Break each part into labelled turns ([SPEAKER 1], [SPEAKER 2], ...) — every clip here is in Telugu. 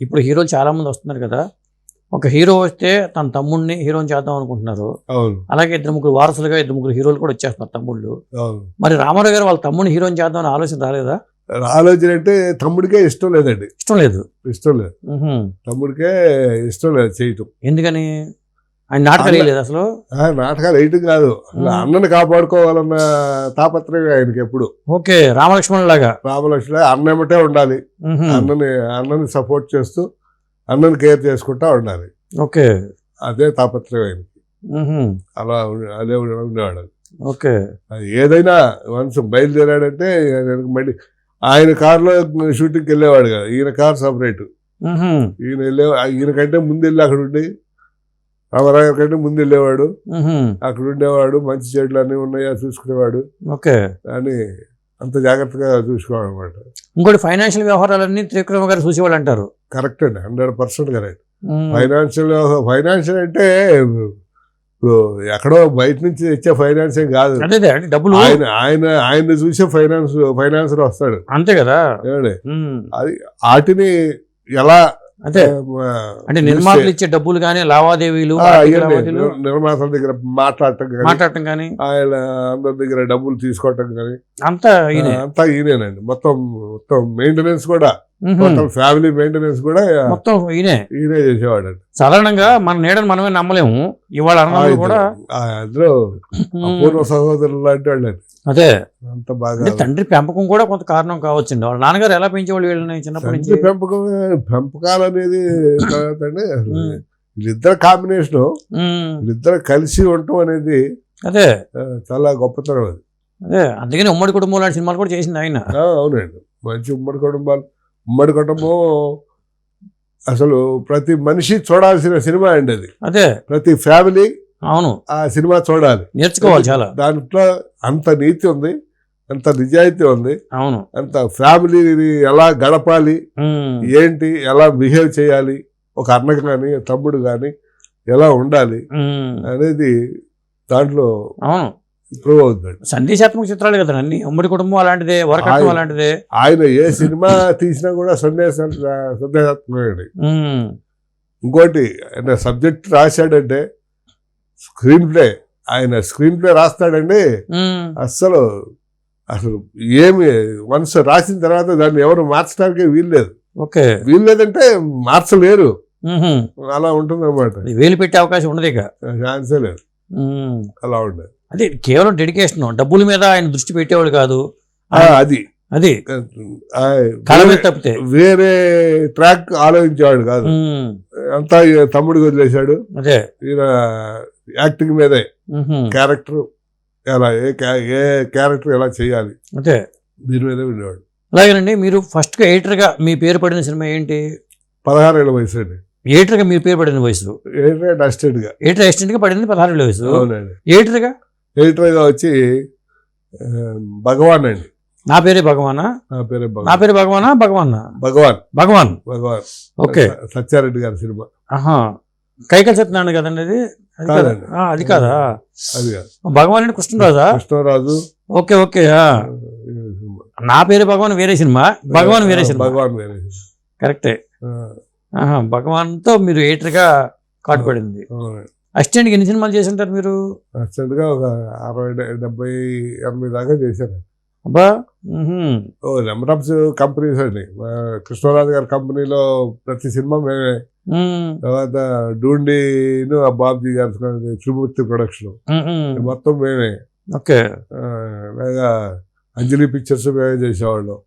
[SPEAKER 1] ఇప్పుడు హీరోలు చాలా మంది వస్తున్నారు కదా. ఒక హీరో వస్తే తన తమ్ముడిని హీరోని చేద్దాం అనుకుంటున్నారు. అలాగే ఇద్దరు ముగ్గురు వారసులుగా ఇద్దరు ముగ్గురు హీరోలు కూడా వచ్చేస్తున్నారు తమ్ముళ్ళు. మరి రామారావు గారు వాళ్ళ తమ్ముడిని హీరోని చేద్దాం అని ఆలోచన రాలేదా?
[SPEAKER 2] ఆలోచన అంటే తమ్ముడికే ఇష్టం లేదండి.
[SPEAKER 1] ఇష్టం లేదు.
[SPEAKER 2] ఇష్టం లేదు. తమ్ముడికే ఇష్టం లేదు చేయటం.
[SPEAKER 1] ఎందుకని? ఆయన నాటకాలు లేదు అసలు?
[SPEAKER 2] నాటకాలు వేయటం కాదు. అన్నని కాపాడుకోవాలన్న తాపత్రయం ఆయనకి ఎప్పుడు.
[SPEAKER 1] ఓకే రామలక్ష్మణ్ లాగా.
[SPEAKER 2] రామలక్ష్మి అన్న ఏమంటే ఉండాలి. అన్నని అన్నని సపోర్ట్ చేస్తూ అన్నని కేర్ చేసుకుంటా ఉండాలి.
[SPEAKER 1] ఓకే.
[SPEAKER 2] అదే తాపత్రయం ఆయనకి. అలా అదే ఉండే- ఉండేవాడు
[SPEAKER 1] ఓకే.
[SPEAKER 2] ఏదైనా వన్స్ బయలుదేరాడంటే మళ్ళీ ఆయన కారులో షూటింగ్కి వెళ్ళేవాడు కదా ఈయన కార్ సపరేట్. ఈయన వెళ్ళే ఈయన కంటే ముందు వెళ్ళి అక్కడ ఉండి రామారావు కంటే ముందు వెళ్ళేవాడు. అక్కడ ఉండేవాడు మంచి చెట్లు అన్నీ ఉన్నాయా చూసుకునేవాడు.
[SPEAKER 1] ఓకే.
[SPEAKER 2] అని అంత జాగ్రత్తగా చూసుకోవాలి అనమాట
[SPEAKER 1] ఇంకోటి ఫైనాన్షియల్ వ్యవహారాలన్నీ త్రివిక్రమ గారు చూసేవాళ్ళు అంటారు.
[SPEAKER 2] కరెక్ట్ అండి hundred percent correct. Financial financial అంటే ఇప్పుడు ఎక్కడో బయట నుంచి తెచ్చే ఫైనాన్స్ ఏం కాదు.
[SPEAKER 1] అదే అదే, డబ్బులు.
[SPEAKER 2] ఆయన ఆయన ఆయన చూసే ఫైనాన్స్ ఫైనాన్సర్ వస్తాడు.
[SPEAKER 1] అంతే కదా. మ్మ్.
[SPEAKER 2] వాటిని ఎలా ఆ,
[SPEAKER 1] అంటే నిర్మాతలు ఇచ్చే డబ్బులు కానీ లావాదేవీలు
[SPEAKER 2] నిర్మాతల దగ్గర మాట్లాడటం
[SPEAKER 1] మాట్లాడటం కానీ
[SPEAKER 2] ఆయన అందరి దగ్గర డబ్బులు తీసుకోవటం కానీ
[SPEAKER 1] అంతా
[SPEAKER 2] అంతా ఈయనేనండి. మొత్తం మొత్తం మెయింటెనెన్స్ కూడా. మొత్తం ఫ్యామిలీ మెయింటెనెన్స్ కూడా
[SPEAKER 1] మొత్తం ఈయనే.
[SPEAKER 2] ఈయనే చేసేవాడండి
[SPEAKER 1] సాధారణంగా మన నీడని మనమే నమ్మలేము. ఇవాళ అన్నది కూడా మ్మ్.
[SPEAKER 2] అపూర్వ సహోదరులు లాంటి వాళ్ళండి
[SPEAKER 1] అదే.
[SPEAKER 2] అంత బాగా
[SPEAKER 1] తండ్రి పెంపకం కూడా కొంత కారణం కావచ్చండి వాళ్ళ నాన్నగారు ఎలా పెంచేవాళ్ళు వీళ్ళని చిన్నప్పటి నుంచి?
[SPEAKER 2] పెంపకం పెంపకాలు అనేది. వీళ్ళిద్దరు కాంబినేషన్. వీళ్ళిద్దరు కలిసి ఉండటం అనేది
[SPEAKER 1] అదే.
[SPEAKER 2] చాలా గొప్పతనం అది.
[SPEAKER 1] అదే. అందుకని ఉమ్మడి కుటుంబం లాంటి సినిమాలు కూడా చేసింది ఆయన.
[SPEAKER 2] అవునండి. మంచి ఉమ్మడి కుటుంబాలు. ఉమ్మడి కుటుంబం అసలు ప్రతి మనిషి చూడాల్సిన సినిమా అండి అది.
[SPEAKER 1] అదే.
[SPEAKER 2] ప్రతి ఫ్యామిలీ
[SPEAKER 1] అవును.
[SPEAKER 2] ఆ సినిమా చూడాలి.
[SPEAKER 1] నేర్చుకోవాలి చాలా.
[SPEAKER 2] దాంట్లో అంత నీతి ఉంది అంత నిజాయితీ ఉంది
[SPEAKER 1] అవును.
[SPEAKER 2] అంత ఫ్యామిలీని ఎలా గడపాలి. ఏంటి ఎలా బిహేవ్ చేయాలి ఒక అన్న కానీ తమ్ముడు కానీ ఎలా ఉండాలి. అనేది దాంట్లో
[SPEAKER 1] అవును.
[SPEAKER 2] ప్రూవ్ అవుతుంది
[SPEAKER 1] సందేశాత్మక చిత్రాలు కదా అన్ని. ఉమ్మడి కుటుంబం అలాంటిదే వరకట్నం అలాంటిదే.
[SPEAKER 2] ఆయన ఏ సినిమా తీసినా కూడా సందేశ సందేశాత్మకమే
[SPEAKER 1] మ్మ్.
[SPEAKER 2] ఇంకోటి ఆయన సబ్జెక్ట్ రాశాడంటే స్క్రీన్ ప్లే. ఆయన స్క్రీన్ ప్లే రాస్తాడండి. అస్సలు అసలు ఏమి వన్స్ రాసిన తర్వాత దాన్ని ఎవరు మార్చడానికి వీల్లేదు.
[SPEAKER 1] ఓకే.
[SPEAKER 2] వీల్లేదంటే మార్చలేరు. అలా ఉంటుంది అనమాట
[SPEAKER 1] వేలు పెట్టే అవకాశం ఉండదు ఇక.
[SPEAKER 2] ఛాన్సే లేదు. అలా ఉండదు
[SPEAKER 1] అదే కేవలం డెడికేషన్ డబ్బుల మీద ఆయన దృష్టి పెట్టేవాడు కాదు.
[SPEAKER 2] అది.
[SPEAKER 1] అది. తప్పితే.
[SPEAKER 2] వేరే ట్రాక్ ఆలోచించేవాడు కాదు. అంతా ఈ తమ్ముడికి వదిలేశాడు.
[SPEAKER 1] అదే.
[SPEAKER 2] ఈయన యాక్టింగ్ మీదే. క్యారెక్టర్ ఎలా ఏ క్యా- ఏ క్యారెక్టర్ ఎలా చేయాలి?
[SPEAKER 1] అదే.
[SPEAKER 2] దీని మీదే ఉండేవాడు.
[SPEAKER 1] అలాగేనండి మీరు ఫస్ట్గా ఎయిటర్గా మీ పేరు పడిన సినిమా ఏంటి?
[SPEAKER 2] పదహారేళ్ళ వయసు అండి.
[SPEAKER 1] ఎయిటర్గా మీ పేరు పడిన వయసు.
[SPEAKER 2] ఎయిటర్ అసిస్టెంట్గా
[SPEAKER 1] ఎయిటర్ అసిస్టెంట్గా పడింది పదహారు వయసు. ఎయిటర్గా
[SPEAKER 2] ఎడిటర్గా వచ్చి భగవాన్ అండి.
[SPEAKER 1] నా పేరే భగవానా?
[SPEAKER 2] నా పేరే
[SPEAKER 1] నా పేరు భగవానా? భగవానా?
[SPEAKER 2] భగవాన్.
[SPEAKER 1] భగవాన్.
[SPEAKER 2] భగవాన్.
[SPEAKER 1] ఓకే.
[SPEAKER 2] సత్యారెడ్డి గారి సినిమా.
[SPEAKER 1] ఆహా. కైకల్ సత్యనారాయణ కదండి అది? అది కాదా?
[SPEAKER 2] కాదండి.
[SPEAKER 1] అది కాదా?
[SPEAKER 2] అది కాదు.
[SPEAKER 1] భగవాన్ అంటే కృష్ణరాజా?
[SPEAKER 2] కృష్ణరాజు.
[SPEAKER 1] Okay okay. నా పేరు భగవాన్ వేరే సినిమా. భగవాన్ వేరే సినిమా.
[SPEAKER 2] భగవాన్ వేరే సినిమా.
[SPEAKER 1] కరెక్టే. భగవాన్తో మీరు ఎయిటర్గా కాటు పడింది
[SPEAKER 2] అవునండి.
[SPEAKER 1] అసిస్టెంట్కి ఎన్ని సినిమాలు చేసి ఉంటారు మీరు?
[SPEAKER 2] అసిస్టెంట్గా ఒక అరవై డెబ్బై ఎనభై దాకా చేశాను.
[SPEAKER 1] అబ్బా.
[SPEAKER 2] ఓ నెంబర్ ఆఫ్ కంపెనీస్ అండి. కృష్ణరాజు గారి కంపెనీలో ప్రతి సినిమా మేమే. తర్వాత డూండీను ఆ బాబ్జీ గారి త్రిమూర్తి ప్రొడక్షన్. మొత్తం మేమే.
[SPEAKER 1] ఓకే.
[SPEAKER 2] అంజలి పిక్చర్స్ మేమే చేసేవాళ్ళం.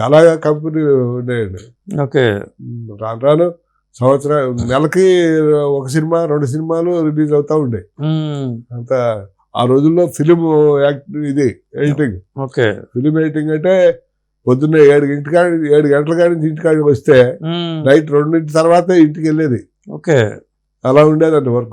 [SPEAKER 2] చాలా కంపెనీలు ఉండేయండి
[SPEAKER 1] ఓకే.
[SPEAKER 2] రాను రాను సంవత్సరం నెలకి ఒక సినిమా రెండు సినిమాలు రిలీజ్ అవుతా ఉండే. అంత ఆ రోజుల్లో ఫిలిం యాక్ట్ ఇది ఎడిటింగ్.
[SPEAKER 1] ఓకే.
[SPEAKER 2] ఫిలిం ఎడిటింగ్ అంటే పొద్దున్నే ఏడు ఇంటికా ఏడు గంటల కాడి నుంచి ఇంటికాడికి వస్తే. నైట్ రెండింటి తర్వాతే ఇంటికి వెళ్ళేది
[SPEAKER 1] ఓకే.
[SPEAKER 2] అలా ఉండేదండి వర్క్.